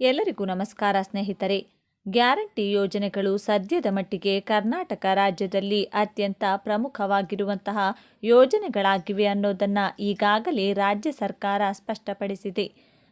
ಎಲ್ಲರಿಗೂ ನಮಸ್ಕಾರ ಸ್ನೇಹಿತರೆ. ಗ್ಯಾರಂಟಿ ಯೋಜನೆಗಳು ಸದ್ಯದ ಮಟ್ಟಿಗೆ ಕರ್ನಾಟಕ ರಾಜ್ಯದಲ್ಲಿ ಅತ್ಯಂತ ಪ್ರಮುಖವಾಗಿರುವಂತಹ ಯೋಜನೆಗಳಾಗಿವೆ ಅನ್ನೋದನ್ನು ಈಗಾಗಲೇ ರಾಜ್ಯ ಸರ್ಕಾರ ಸ್ಪಷ್ಟಪಡಿಸಿದೆ.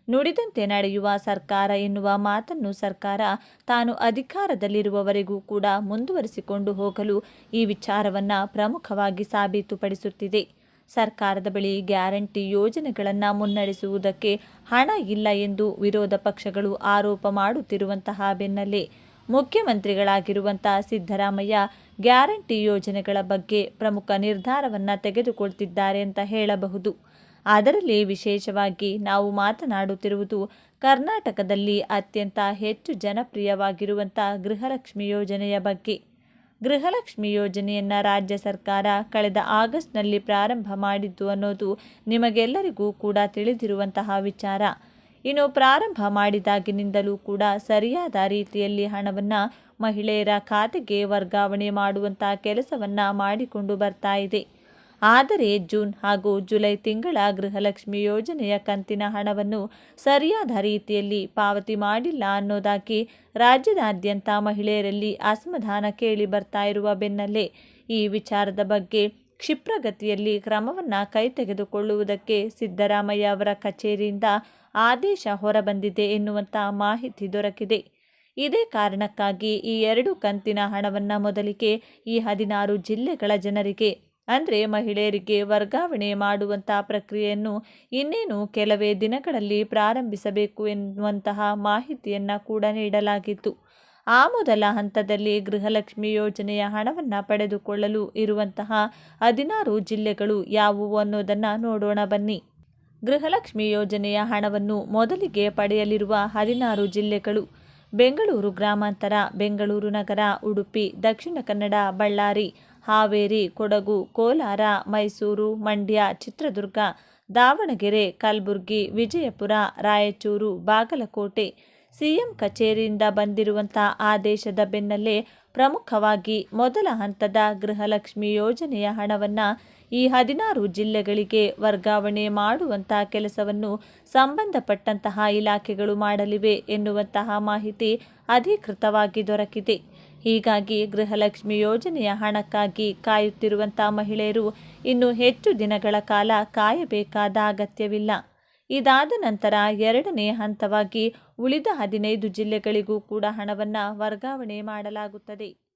ನುಡಿದಂತೆ ನಡೆಯುವ ಸರ್ಕಾರ ಎನ್ನುವ ಮಾತನ್ನು ಸರ್ಕಾರ ತಾನು ಅಧಿಕಾರದಲ್ಲಿರುವವರೆಗೂ ಕೂಡ ಮುಂದುವರಿಸಿಕೊಂಡು ಹೋಗಲು ಈ ವಿಚಾರವನ್ನು ಪ್ರಮುಖವಾಗಿ ಸಾಬೀತುಪಡಿಸುತ್ತಿದೆ. ಸರ್ಕಾರದ ಬಳಿ ಗ್ಯಾರಂಟಿ ಯೋಜನೆಗಳನ್ನು ಮುನ್ನಡೆಸುವುದಕ್ಕೆ ಹಣ ಇಲ್ಲ ಎಂದು ವಿರೋಧ ಪಕ್ಷಗಳು ಆರೋಪ ಮಾಡುತ್ತಿರುವಂತಹ ಬೆನ್ನಲ್ಲೇ ಮುಖ್ಯಮಂತ್ರಿಗಳಾಗಿರುವಂತಹ ಸಿದ್ದರಾಮಯ್ಯ ಗ್ಯಾರಂಟಿ ಯೋಜನೆಗಳ ಬಗ್ಗೆ ಪ್ರಮುಖ ನಿರ್ಧಾರವನ್ನು ತೆಗೆದುಕೊಳ್ತಿದ್ದಾರೆ ಅಂತ ಹೇಳಬಹುದು. ಅದರಲ್ಲಿ ವಿಶೇಷವಾಗಿ ನಾವು ಮಾತನಾಡುತ್ತಿರುವುದು ಕರ್ನಾಟಕದಲ್ಲಿ ಅತ್ಯಂತ ಹೆಚ್ಚು ಜನಪ್ರಿಯವಾಗಿರುವಂಥ ಗೃಹಲಕ್ಷ್ಮಿ ಯೋಜನೆಯ ಬಗ್ಗೆ. ಗೃಹಲಕ್ಷ್ಮಿ ಯೋಜನೆಯನ್ನು ರಾಜ್ಯ ಸರ್ಕಾರ ಕಳೆದ ಆಗಸ್ಟ್ನಲ್ಲಿ ಪ್ರಾರಂಭ ಮಾಡಿದ್ದು ಅನ್ನೋದು ನಿಮಗೆಲ್ಲರಿಗೂ ಕೂಡ ತಿಳಿದಿರುವಂತಹ ವಿಚಾರ. ಇನ್ನು ಪ್ರಾರಂಭ ಮಾಡಿದಾಗಿನಿಂದಲೂ ಕೂಡ ಸರಿಯಾದ ರೀತಿಯಲ್ಲಿ ಹಣವನ್ನು ಮಹಿಳೆಯರ ಖಾತೆಗೆ ವರ್ಗಾವಣೆ ಮಾಡುವಂಥ ಕೆಲಸವನ್ನು ಮಾಡಿಕೊಂಡು ಬರ್ತಾ ಇದೆ. ಆದರೆ ಜೂನ್ ಹಾಗೂ ಜುಲೈ ತಿಂಗಳ ಗೃಹಲಕ್ಷ್ಮಿ ಯೋಜನೆಯ ಕಂತಿನ ಹಣವನ್ನು ಸರಿಯಾದ ರೀತಿಯಲ್ಲಿ ಪಾವತಿ ಮಾಡಿಲ್ಲ ಅನ್ನೋದಾಗಿ ರಾಜ್ಯದಾದ್ಯಂತ ಮಹಿಳೆಯರಲ್ಲಿ ಅಸಮಾಧಾನ ಕೇಳಿ ಬರ್ತಾ ಇರುವ ಬೆನ್ನಲ್ಲೇ ಈ ವಿಚಾರದ ಬಗ್ಗೆ ಕ್ಷಿಪ್ರಗತಿಯಲ್ಲಿ ಕ್ರಮವನ್ನು ಕೈ ತೆಗೆದುಕೊಳ್ಳುವುದಕ್ಕೆ ಸಿದ್ದರಾಮಯ್ಯ ಅವರ ಕಚೇರಿಯಿಂದ ಆದೇಶ ಹೊರಬಂದಿದೆ ಎನ್ನುವಂಥ ಮಾಹಿತಿ ದೊರಕಿದೆ. ಇದೇ ಕಾರಣಕ್ಕಾಗಿ ಈ ಎರಡು ಕಂತಿನ ಹಣವನ್ನು ಮೊದಲಿಗೆ ಈ ಹದಿನಾರು ಜಿಲ್ಲೆಗಳ ಜನರಿಗೆ ಅಂದರೆ ಮಹಿಳೆಯರಿಗೆ ವರ್ಗಾವಣೆ ಮಾಡುವಂಥ ಪ್ರಕ್ರಿಯೆಯನ್ನು ಇನ್ನೇನು ಕೆಲವೇ ದಿನಗಳಲ್ಲಿ ಪ್ರಾರಂಭಿಸಬೇಕು ಎನ್ನುವಂತಹ ಮಾಹಿತಿಯನ್ನು ಕೂಡ ನೀಡಲಾಗಿತ್ತು. ಆ ಮೊದಲ ಹಂತದಲ್ಲಿ ಗೃಹಲಕ್ಷ್ಮಿ ಯೋಜನೆಯ ಹಣವನ್ನು ಪಡೆದುಕೊಳ್ಳಲು ಇರುವಂತಹ ಹದಿನಾರು ಜಿಲ್ಲೆಗಳು ಯಾವುವು ಅನ್ನೋದನ್ನು ನೋಡೋಣ ಬನ್ನಿ. ಗೃಹಲಕ್ಷ್ಮಿ ಯೋಜನೆಯ ಹಣವನ್ನು ಮೊದಲಿಗೆ ಪಡೆಯಲಿರುವ ಹದಿನಾರು ಜಿಲ್ಲೆಗಳು ಬೆಂಗಳೂರು ಗ್ರಾಮಾಂತರ, ಬೆಂಗಳೂರು ನಗರ, ಉಡುಪಿ, ದಕ್ಷಿಣ ಕನ್ನಡ, ಬಳ್ಳಾರಿ ಹಾವೇರಿ, ಕೊಡಗು, ಕೋಲಾರ, ಮೈಸೂರು, ಮಂಡ್ಯ, ಚಿತ್ರದುರ್ಗ, ದಾವಣಗೆರೆ, ಕಲಬುರಗಿ, ವಿಜಯಪುರ, ರಾಯಚೂರು, ಬಾಗಲಕೋಟೆ ಸಿಎಂ ಕಚೇರಿಯಿಂದ ಬಂದಿರುವಂಥ ಆದೇಶದ ಬೆನ್ನಲ್ಲೇ ಪ್ರಮುಖವಾಗಿ ಮೊದಲ ಹಂತದ ಗೃಹಲಕ್ಷ್ಮಿ ಯೋಜನೆಯ ಹಣವನ್ನು ಈ ಹದಿನಾರು ಜಿಲ್ಲೆಗಳಿಗೆ ವರ್ಗಾವಣೆ ಮಾಡುವಂಥ ಕೆಲಸವನ್ನು ಸಂಬಂಧಪಟ್ಟಂತಹ ಇಲಾಖೆಗಳು ಮಾಡಲಿವೆ ಎನ್ನುವಂತಹ ಮಾಹಿತಿ ಅಧಿಕೃತವಾಗಿ ದೊರಕಿದೆ. ಹೀಗಾಗಿ ಗೃಹಲಕ್ಷ್ಮಿ ಯೋಜನೆಯ ಹಣಕ್ಕಾಗಿ ಕಾಯುತ್ತಿರುವಂಥ ಮಹಿಳೆಯರು ಇನ್ನು ಹೆಚ್ಚು ದಿನಗಳ ಕಾಲ ಕಾಯಬೇಕಾದ ಅಗತ್ಯವಿಲ್ಲ. ಇದಾದ ನಂತರ ಎರಡನೇ ಹಂತವಾಗಿ ಉಳಿದ ಹದಿನೈದು ಜಿಲ್ಲೆಗಳಿಗೂ ಕೂಡ ಹಣವನ್ನು ವರ್ಗಾವಣೆ ಮಾಡಲಾಗುತ್ತದೆ.